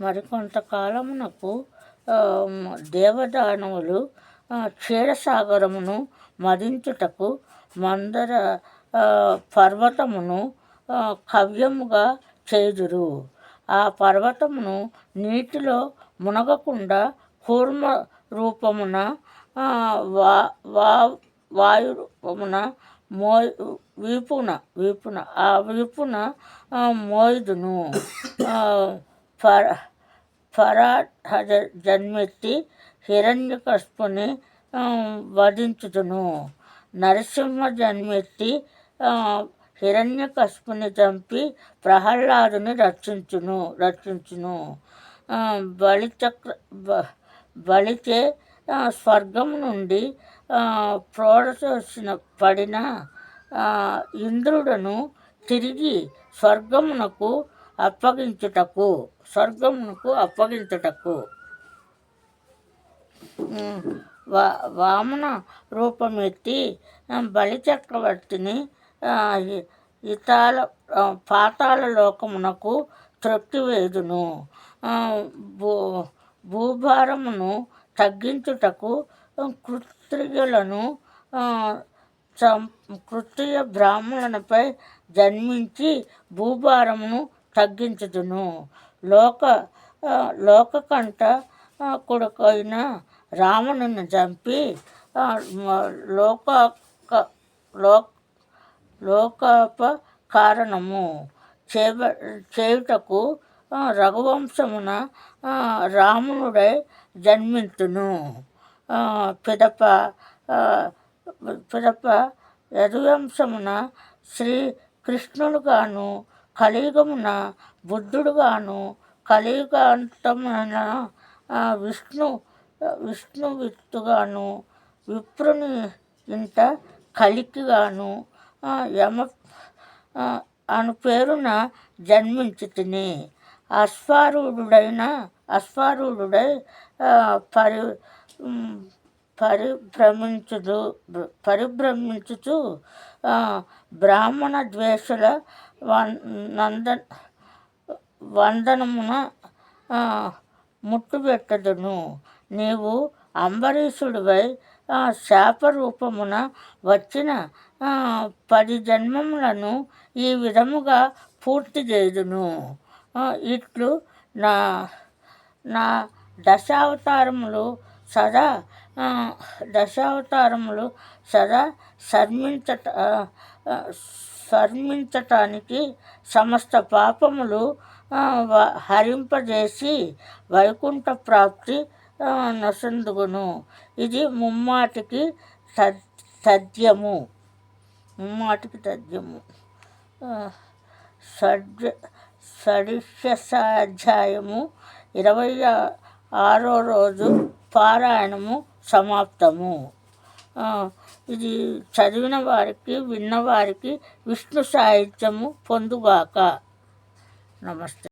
మరికొంతకాలమునకు దేవదానవులు క్షీరసాగరమును మదించుటకు మందర పర్వతమును కవ్యముగా చేదురు. ఆ పర్వతమును నీటిలో మునగకుండా కూర్మ రూపమున వా వా వాయు రూపమున మో వీపున వీపున ఆ వీపున మోయిదును. మోయుదును ఫర ఫరాహ జన్మెత్తి హిరణ్యకస్పుని ఆ, వధించుదును. నరసింహ జన్మెత్తి ఆ, హిరణ్యకస్పుని చంపి ప్రహ్లాదుని రక్షించును రక్షించును. బలిచక్ర బ- బలిచే స్వర్గం నుండి ఆ, పడిన ఇంద్రుడను తిరిగి స్వర్గమునకు అప్పగించుటకు స్వర్గమునకు అప్పగించుటకు. వా వామన రూపమెత్తి బలి చక్రవర్తిని ఇతాల పాతాల లోకమునకు తృప్తి వేదును భూ భూభారమును తగ్గించుటకు కృత్రియులను కృత్రియ బ్రాహ్మణులపై జన్మించి భూభారమును తగ్గించుదును. లోక ఆ, లోకకంట కొడుకైన రావణుని చంపి లోక లోక లోకాప కారణము. చేబ చేయుటకు రఘువంశమున ఆ, రామునుడై జన్మించును పిదప పిదప యదువంశమున శ్రీ కృష్ణుడుగాను కలియుగమున బుద్ధుడుగాను కలియుగాంతమున ఆ, విష్ణు విష్ణువిత్తుగాను విప్రుని ఇంత కలికిగాను యమ అను పేరున జన్మించి తిని అశ్వారూఢుడైన అశ్వారూఢుడై పరి పరిభ్రమించుదు పరిభ్రమించుచు బ్రాహ్మణ ద్వేషుల నంద వందనమున ముట్టుబెట్టదును. నీవు అంబరీషుడివై శాపరూపమున వచ్చిన పది జన్మములను ఈ విధముగా పూర్తి చేయుదును. ఇట్లు నా నా దశావతారములు సదా దశావతారములు సదా శర్మించట శర్మించటానికి సమస్త పాపములు హరింపజేసి వైకుంఠ ప్రాప్తి ఆ, నొసందుగును ఇది ముమ్మాటికి తథ్ తథ్యము ముమ్మాటికి తథ్యము ఆ, షడ్జ షడిశసాధ్యాయము ఇరవై ఆరో రోజు పారాయణము సమాప్తము. ఇది చదివిన వారికి విన్నవారికి విష్ణు సాహిత్యము పొందుగాక. నమస్తే.